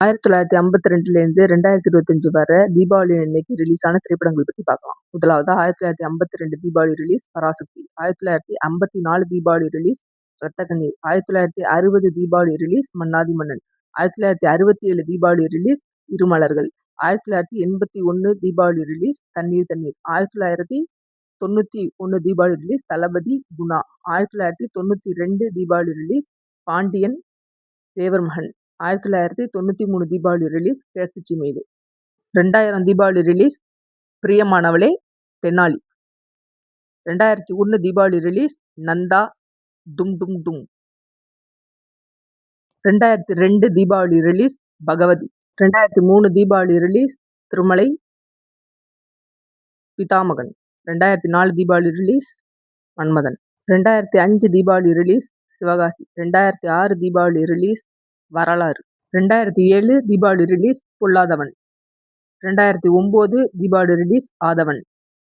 ஆயிரத்தி தொள்ளாயிரத்தி ஐம்பத்தி ரெண்டுலேருந்து ரெண்டாயிரத்தி இருபத்தஞ்சு வர தீபாவளி அன்னைக்கு ரிலீஸ் ஆன திரைப்படங்கள் பற்றி பார்க்கலாம். முதலாவது ஆயிரத்தி தொள்ளாயிரத்தி ஐம்பத்தி ரெண்டு தீபாவளி ரிலீஸ் பராசக்தி ஆயிரத்தி தொள்ளாயிரத்தி ஐம்பத்தி நாலு தீபாவளி ரிலீஸ் ரத்த கண்ணீர் ஆயிரத்தி தொள்ளாயிரத்தி அறுபது தீபாவளி ரிலீஸ் மன்னாதி மன்னன் ஆயிரத்தி தொள்ளாயிரத்தி அறுபத்தி ஏழு தீபாவளி ரிலீஸ் இருமலர்கள் ஆயிரத்தி தொள்ளாயிரத்தி எண்பத்தி ஒன்று தீபாவளி ரிலீஸ் தண்ணீர் தண்ணீர் ஆயிரத்தி தொள்ளாயிரத்தி தொண்ணூற்றி ஒன்று தீபாவளி ரிலீஸ் தளபதி குணா ஆயிரத்தி தொள்ளாயிரத்தி தொண்ணூற்றி ரெண்டு தீபாவளி ரிலீஸ் பாண்டியன் தேவர் மகன் ஆயிரத்தி தொள்ளாயிரத்தி தொண்ணூற்றி மூணு தீபாவளி ரிலீஸ் கிழக்கு மீது. ரெண்டாயிரம் தீபாவளி ரிலீஸ் பிரியமானவளே தென்னாலி. ரெண்டாயிரத்தி ஒன்று தீபாவளி ரிலீஸ் நந்தா டும் டும் டும். ரெண்டாயிரத்தி ரெண்டு தீபாவளி ரிலீஸ் பகவதி. ரெண்டாயிரத்தி மூணு தீபாவளி ரிலீஸ் திருமலை பிதாமகன். ரெண்டாயிரத்தி நாலு தீபாவளி ரிலீஸ் மன்மதன். ரெண்டாயிரத்தி அஞ்சு தீபாவளி ரிலீஸ் சிவகாசி. ரெண்டாயிரத்தி ஆறு தீபாவளி ரிலீஸ் வரலாறு. ரெண்டாயிரத்தி ஏழு தீபாவளி ரிலீஸ் பொல்லாதவன். ரெண்டாயிரத்தி ஒம்பது தீபாவளி ரிலீஸ் ஆதவன்.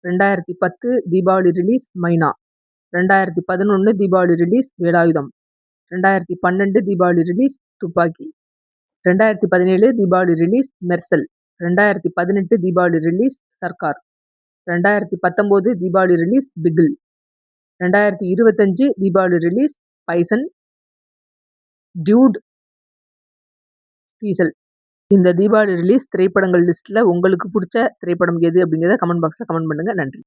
ரெண்டாயிரத்தி பத்து தீபாவளி ரிலீஸ் மைனா. ரெண்டாயிரத்தி பதினொன்று தீபாவளி ரிலீஸ் வேலாயுதம். ரெண்டாயிரத்தி பன்னெண்டு தீபாவளி ரிலீஸ் துப்பாக்கி. ரெண்டாயிரத்தி பதினேழு தீபாவளி ரிலீஸ் மெர்சல். ரெண்டாயிரத்தி பதினெட்டு தீபாவளி ரிலீஸ் சர்க்கார். ரெண்டாயிரத்தி பத்தொம்போது தீபாவளி ரிலீஸ் பிகில். ரெண்டாயிரத்தி இருபத்தஞ்சு Deepavali release Bison. Dude Diesel. இந்த தீபாவளி ரிலீஸ் திரைப்படங்கள் லிஸ்ட்டில் உங்களுக்கு பிடிச்ச திரைப்படம் எது அப்படிங்கிறத கமெண்ட் பாக்ஸில் கமெண்ட் பண்ணுங்கள் நன்றி.